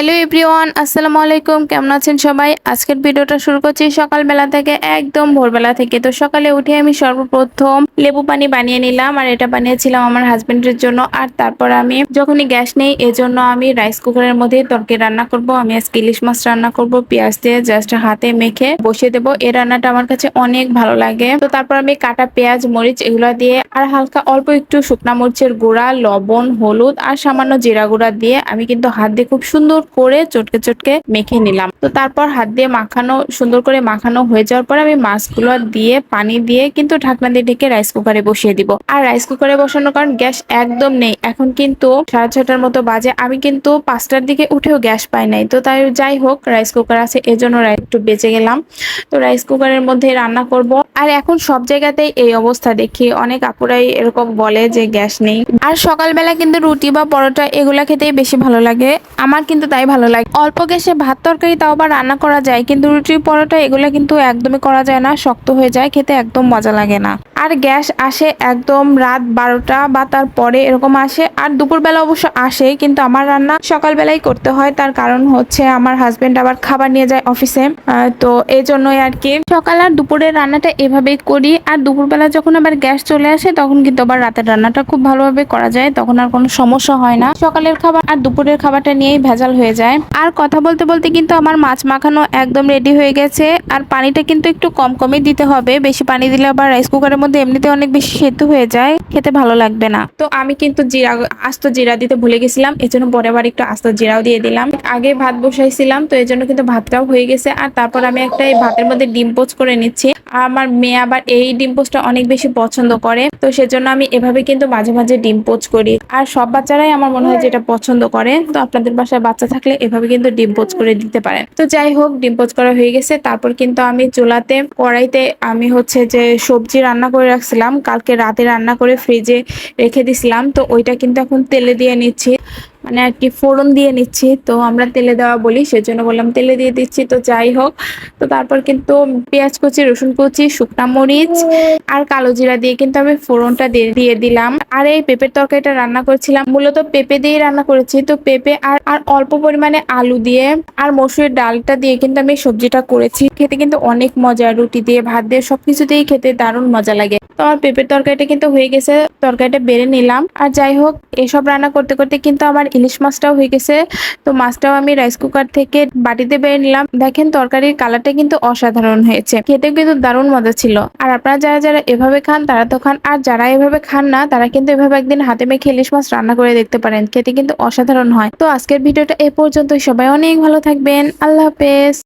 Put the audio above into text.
Hello everyone, আসসালামু আলাইকুম। কেমন আছেন সবাই? আজকের ভিডিওটা শুরু করছি সকালবেলা থেকে, একদম ভোরবেলা থেকে। তো সকালে উঠে আমি সর্বপ্রথম লেবু পানি বানিয়ে নিলাম, আর এটা বানিয়েছিলাম আমার হাজবেন্ডের জন্য। আর তারপর আমি যখনই গ্যাস নেই, এজন্য আমি রাইস কুকারের মধ্যে তরকারি রান্না করব। আমি আজকে ইলিশ মাছ রান্না করব, পেঁয়াজ দিয়ে জাস্ট হাতে মেখে বসিয়ে দেবো। এই রান্নাটা আমার কাছে অনেক ভালো লাগে। তো তারপর আমি কাটা পেঁয়াজ, মরিচ এগুলো দিয়ে, আর হালকা অল্প একটু শুকনা মরিচের গুঁড়া, লবণ, হলুদ, আর সামান্য জিরা গুঁড়া দিয়ে আমি কিন্তু হাত দিয়ে খুব সুন্দর করে চটকে চটকে মেখে নিলাম। তো তারপর হাত দিয়ে মাখানো, সুন্দর করে মাখানো হয়ে যাওয়ার পর আমি মাছগুলো দিয়ে, পানি দিয়ে কিন্তু ঢাকনা দিয়ে ঢেকে রাইস কুকারে বসিয়ে দিব। আর রাইস কুকারে বসানোর কারণ গ্যাস একদম নেই। এখন কিন্তু সাড়ে ছটার মতো বাজে। আমি কিন্তু পাঁচটার দিকে উঠেও গ্যাস পাই নাই। তো তাই যাই হোক রাইস কুকার আছে, এজন্য একটু বেঁচে গেলাম। তো রাইস কুকারের মধ্যে রান্না করব। আর এখন সব জায়গাতেই এই অবস্থা দেখি। অনেক আপুরাই এরকম বলে যে গ্যাস নেই। আর সকালবেলা কিন্তু রুটি বা পরোটা এগুলা খেতেই বেশি ভালো লাগে। আমার কিন্তু তাই ভালো লাগে। অল্প গ্যাসে ভাত তরকারি তাও বা রান্না করা যায়, কিন্তু রুটির পরোটা এগুলো কিন্তু একদমই করা যায় না, শক্ত হয়ে যায়, খেতে একদম মজা লাগে না। আর গ্যাস আসে একদম রাত বারোটা বা তার পরে এরকম আসে। আর দুপুরবেলা অবশ্য আসে, কিন্তু আমার রান্না সকালবেলাই করতে হয়। তার কারণ হচ্ছে আমার হাজবেন্ড আবার খাবার নিয়ে যায় অফিসে তো এই জন্যই আর কি। সকাল আর দুপুরের রান্নাটা এভাবেই করি। আর দুপুরবেলা যখন আবার গ্যাস চলে আসে, তখন কিন্তু আবার রাতের রান্নাটা খুব ভালোভাবে করা যায়। তখন আর কোনো সমস্যা হয় না। সকালের খাবার আর দুপুরের খাবারটা নিয়েই ভেজাল হয়ে যায়। আর কথা বলতে বলতে কিন্তু আমার মাছ মাখানো একদম রেডি হয়ে গেছে। আর পানিটা কিন্তু একটু কম কমই দিতে হবে। বেশি পানি দিলে আবার রাইস কুকারের এমনিতে অনেক বেশি সেদ্ধ হয়ে যায়, খেতে ভালো লাগবে না। তো আমি কিন্তু জিরা, আস্ত জিরা দিতে ভুলে গেছিলাম এই জন্য পরে আবার একটু আস্ত জিরাও দিয়ে দিলাম। আগে ভাত বসাইছিলাম, তো এই জন্য কিন্তু ভাতটাও হয়ে গেছে, আর তারপর আমি একটা এই ভাতের মধ্যে ডিম পোচ করে নিচ্ছি। আমার মেয়ে আবার এই ডিম পোচটা অনেক বেশি পছন্দ করে, তো সেজন্য আমি এভাবে কিন্তু মাঝে মাঝে ডিম পোচ করি। আর সব বাচ্চারাই আমার মনে হয় যে এটা পছন্দ করে, তো আপনাদের বাসায় বাচ্চা থাকলে এভাবে কিন্তু ডিম পোচ করে দিতে পারেন। তো যাই হোক, ডিম পোচ করা হয়ে গেছে, তারপর কিন্তু আমি চুলাতে, কড়াইতে আমি হচ্ছে যে সবজি রান্না রাখছিলাম, কালকে রাতে রান্না করে ফ্রিজে রেখে দিছিলাম, তো ওইটা কিন্তু এখন তেলে দিয়ে নিচ্ছি। মানে আর কি ফোড়ন দিয়ে নিচ্ছি। তো আমরা তেলে দেওয়া বলি, সেজন্য বললাম তেলে দিয়ে দিচ্ছি, তো যাই হোক। তো তারপর কিন্তু পেঁয়াজ কুচি, রসুন কুচি, শুকনা মরিচ আর কালো জিরা দিয়ে কিন্তু আমি ফোড়নটা দিয়ে দিয়ে দিলাম। আর এই পেঁপের তরকারিটা রান্না করেছিলাম, মূলত পেঁপে দিয়ে রান্না করেছি। তো পেঁপে আর আর অল্প পরিমাণে আলু দিয়ে আর মসুরের ডালটা দিয়ে কিন্তু আমি সবজিটা করেছি। খেতে কিন্তু অনেক মজা, রুটি দিয়ে, ভাত দিয়ে, সবকিছু দিয়েই খেতে দারুণ মজা লাগে। তো আমার পেঁপের তরকারিটা কিন্তু হয়ে গেছে, তরকারিটা বেড়ে নিলাম। আর যাই হোক, এসব রান্না করতে করতে কিন্তু আমার ইলিশ মাছটাও হয়ে গেছে। তো মাছটাও আমি রাইস কুকার থেকে বাটিতে বেড়ে নিলাম। দেখেন তরকারির কালারটা কিন্তু অসাধারণ হয়েছে। খেতেও কিন্তু দারুণ মজা ছিল। আর আপনারা যারা যারা এভাবে খান, তারা তো খান। আর যারা এভাবে খান না, তারা কিন্তু এভাবে একদিন হাতে মেখে ইলিশ মাছ রান্না করে দেখতে পারেন। খেতে কিন্তু অসাধারণ হয়। তো আজকের ভিডিওটা এ পর্যন্ত সবাই অনেক ভালো থাকবেন। আল্লাহ হাফেজ।